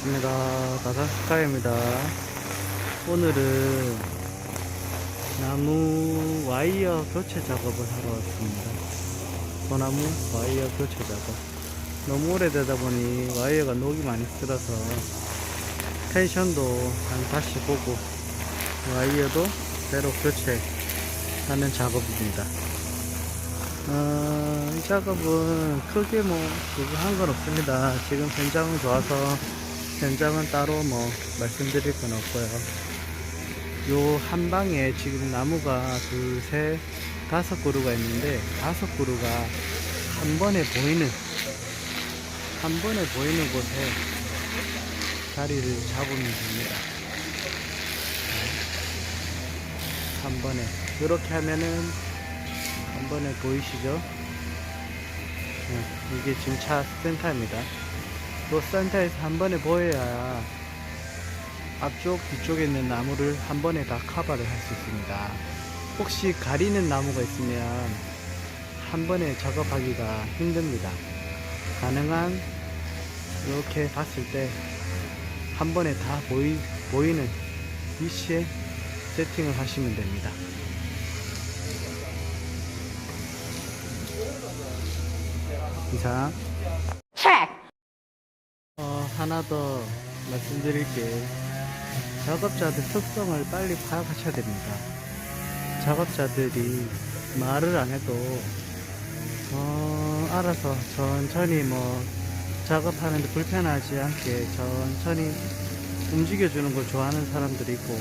반갑습니다. 다다스카입니다. 오늘은 나무 와이어 교체 작업을 하러 왔습니다. 소나무 와이어 교체 작업. 너무 오래되다 보니 와이어가 녹이 많이 쓸어서 텐션도 한 다시 보고 와이어도 새로 교체하는 작업입니다. 어, 이 작업은 크게 뭐, 그거 한 건 없습니다. 지금 현장은 좋아서, 현장은 따로 뭐, 말씀드릴 건 없고요. 요 한 방에 지금 나무가 둘, 셋, 다섯 그루가 있는데, 다섯 그루가 한 번에 보이는, 한 번에 보이는 곳에 자리를 잡으면 됩니다. 한 번에. 이렇게 하면은, 한 번에 보이시죠? 네, 이게 지금 차 센터입니다. 또 센터에서 한 번에 보여야 앞쪽, 뒤쪽에 있는 나무를 한 번에 다 커버를 할 수 있습니다. 혹시 가리는 나무가 있으면 한 번에 작업하기가 힘듭니다. 가능한 이렇게 봤을 때 한 번에 다 보이, 보이는 위치에 세팅을 하시면 됩니다. 이상. 어, 하나 더 말씀드릴 게 작업자들 특성을 빨리 파악하셔야 됩니다. 작업자들이 말을 안 해도 어, 알아서 천천히 뭐 작업하는데 불편하지 않게 천천히 움직여주는 걸 좋아하는 사람들이 있고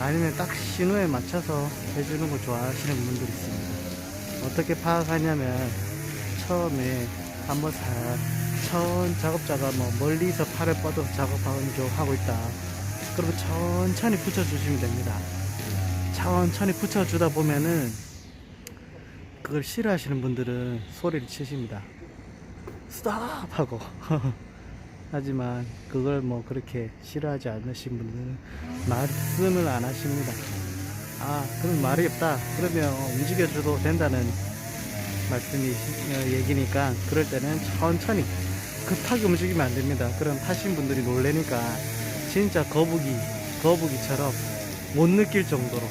아니면 딱 신호에 맞춰서 해주는 걸 좋아하시는 분들이 있습니다. 어떻게 파악하냐면 처음에 한번 살, 천 작업자가 뭐 멀리서 팔을 뻗어서 작업하는 쪽 하고 있다. 그러면 천천히 붙여주시면 됩니다. 천천히 붙여주다 보면은 그걸 싫어하시는 분들은 소리를 치십니다. 스탑! 하고. 하지만 그걸 뭐 그렇게 싫어하지 않으신 분들은 말씀을 안 하십니다. 아, 그럼 말이 없다. 그러면 움직여줘도 된다는 말씀이 어, 얘기니까 그럴 때는 천천히 급하게 움직이면 안 됩니다. 그럼 타신 분들이 놀래니까 진짜 거북이 거북이처럼 못 느낄 정도로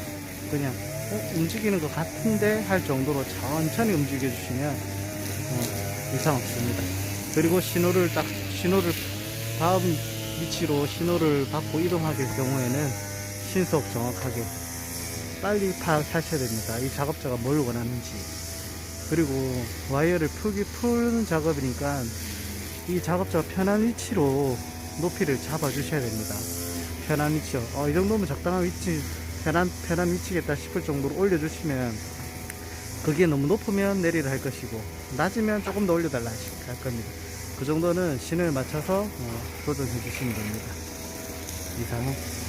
그냥 어, 움직이는 것 같은데 할 정도로 천천히 움직여 주시면 어, 이상 없습니다. 그리고 신호를 딱 신호를 다음 위치로 신호를 받고 이동하게 될 경우에는 신속 정확하게 빨리 파악하셔야 됩니다. 이 작업자가 뭘 원하는지. 그리고 와이어를 풀기 푸는 작업이니까 이 작업자가 편한 위치로 높이를 잡아 주셔야 됩니다. 편한 위치요. 어, 이 정도면 적당한 위치, 편한, 편한 위치겠다 싶을 정도로 올려주시면 그게 너무 높으면 내리를 할 것이고 낮으면 조금 더 올려달라 할 겁니다. 그 정도는 신호에 맞춰서 어, 조정해 주시면 됩니다. 이상은